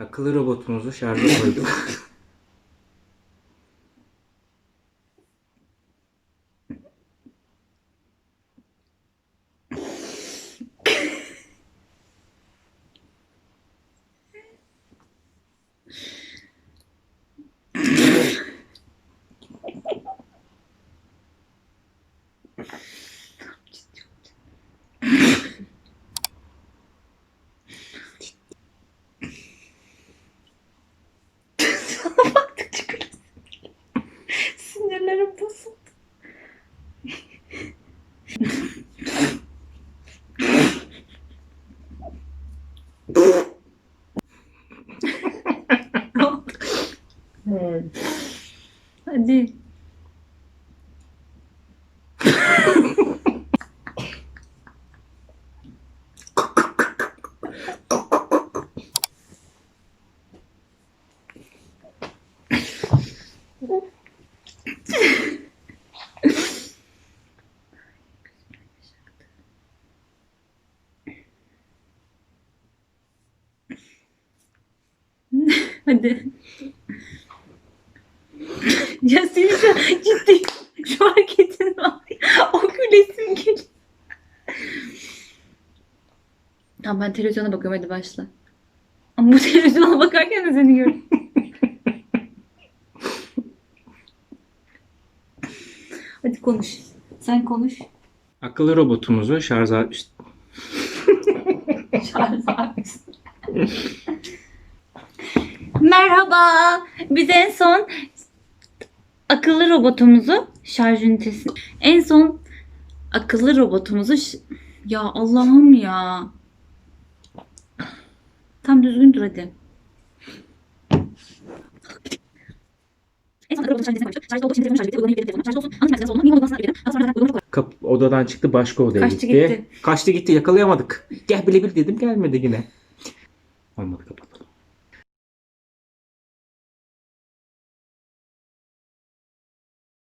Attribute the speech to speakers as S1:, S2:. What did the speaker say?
S1: Akıllı robotumuzu şarja koyduk.
S2: Sinirlerim bozuldu. Ne oldu? Hadi. Hadi. ya senin şu ciddi şu hareketin var. O gülesim geliyor. Tamam ben televizyona bakıyorum hadi başla. Ama bu televizyona bakarken de seni görüyorum. hadi konuş. Sen konuş.
S1: Akıllı robotumuzu
S2: Şarj abisi. Merhaba. Biz en son akıllı robotumuzu şarj ünitesi en son akıllı robotumuzu ya Allah'ım ya. Tam düzgün dur hadi.
S1: Kap odadan çıktı başka odaya
S2: Kaçtı
S1: gitti.
S2: gitti.
S1: Kaçtı gitti yakalayamadık. Gel bile bil dedim gelmedi yine. Olmadı kapat.